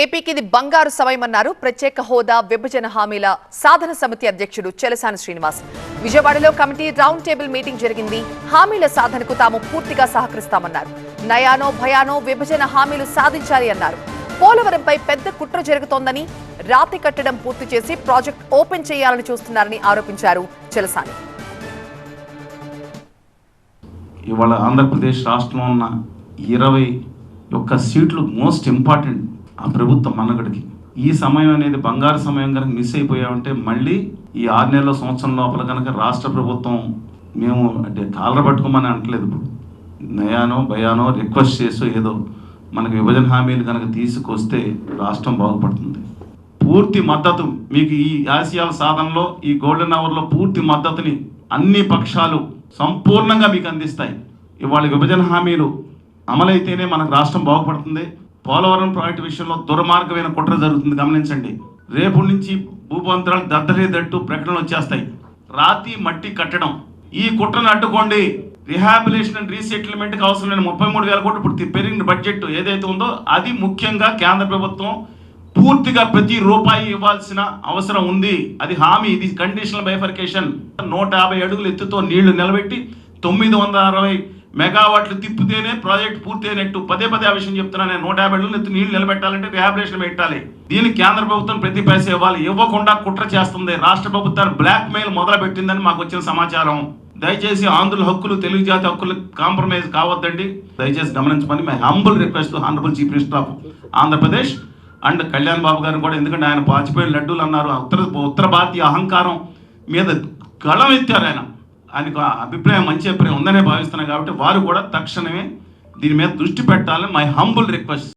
ఏపీకి ఇది బంగారు సమయమన్నారు. ప్రత్యేక హోదా విభజన హామీల సాధన సమితి అధ్యక్షుడు చెలసాని శ్రీనివాస్. విజయవాడలో కమిటీ రౌండ్ టేబుల్ మీటింగ్ జరిగింది. హామీల సాధనకు తాము పూర్తిగా సహకరిస్తామన్నారు. నయానో భయానో విభజన హామీలు సాధించాలి అన్నారు. పోలవరంపై పెద్ద కుట్ర జరుగుతోందని రాతి కట్టడం పూర్తి చేసి ప్రాజెక్ట్ ఓపెన్ చేయాలని చూస్తున్నారని ఆరోపించారు చెలసాని. ఇవాళ ఆంధ్రప్రదేశ్ రాష్ట్రంలో ఉన్న ఇరవై ఒక్క సీట్లు మోస్ట్ ఇంపార్టెంట్ ఆ ప్రభుత్వం మనగడికి ఈ సమయం అనేది బంగారు సమయం కనుక మిస్ అయిపోయామంటే మళ్ళీ ఈ ఆరు నెలల సంవత్సరం లోపల కనుక రాష్ట్ర ప్రభుత్వం మేము అంటే కాలర పట్టుకోమని అనట్లేదు ఇప్పుడు. నయానో భయానో రిక్వెస్ట్ చేసో ఏదో మనకు విభజన హామీలు కనుక తీసుకొస్తే రాష్ట్రం బాగుపడుతుంది. పూర్తి మద్దతు మీకు ఈ ఆసియాల సాధనలో ఈ గోల్డెన్ అవర్లో పూర్తి మద్దతుని అన్ని పక్షాలు సంపూర్ణంగా మీకు అందిస్తాయి. ఇవాళ విభజన హామీలు అమలైతేనే మనకు రాష్ట్రం బాగుపడుతుంది. పోలవరం ప్రాజెక్టు విషయంలో దుర్మార్గమైన కుట్ర జరుగుతుంది. గమనించండి. రేపు నుంచి భూపంతరాలు దద్దరేదట్టు ప్రకటనలు వచ్చేస్తాయి. రాతి మట్టి కట్టడం. ఈ కుట్రను అడ్డుకోండి. రిహాబిలేషన్ అండ్ రీసెటిల్మెంట్కి అవసరమైన ముప్పై మూడు వేల కోట్లు ఇప్పుడు పెరిగిన బడ్జెట్ ఏదైతే ఉందో అది ముఖ్యంగా కేంద్ర ప్రభుత్వం పూర్తిగా ప్రతి రూపాయి ఇవ్వాల్సిన అవసరం ఉంది. అది హామీ ఇది కండిషనల్ బైఫర్కేషన్ నూట యాభై అడుగుల ఎత్తుతో నీళ్ళు నిలబెట్టి తొమ్మిది వందల అరవై మెగావాట్లు తిప్పితేనే ప్రాజెక్ట్ పూర్తి అయినట్టు పదే పదే ఆ విషయం చెప్తున్నాను నేను నూట యాభై అడుగులు ఎత్తు నీళ్ళు నిలబెట్టాలంటే రిహాబిలేషన్ పెట్టాలి. దీనికి కేంద్ర ప్రభుత్వం ప్రతి పైసా ఇవ్వాలి. ఇవ్వకుండా కుట్ర చేస్తుంది. రాష్ట్ర ప్రభుత్వాన్ని బ్లాక్ మెయిల్ మొదలుపెట్టిందని మాకు వచ్చిన సమాచారం. దయచేసి ఆంధ్రుల హక్కులు తెలుగు జాతి హక్కులు కాంప్రమైజ్ కావద్దండి. దయచేసి గమనించమని my humble request honourable chief minister of Andhra Pradesh and Kalyan Babu గారిని కూడా. ఎందుకంటే ఆయన పాచిపోయిన లడ్డూలు అన్నారు. ఉత్తర ఉత్తర భారతీయ అహంకారం మీద గళం ఎత్తారు ఆయన. ఆయనకు అభిప్రాయం మంచి అభిప్రాయం ఉందనే భావిస్తున్నాను కాబట్టి వారు కూడా తక్షణమే దీని మీద దృష్టి పెట్టాలని మై హంబుల్ రిక్వెస్ట్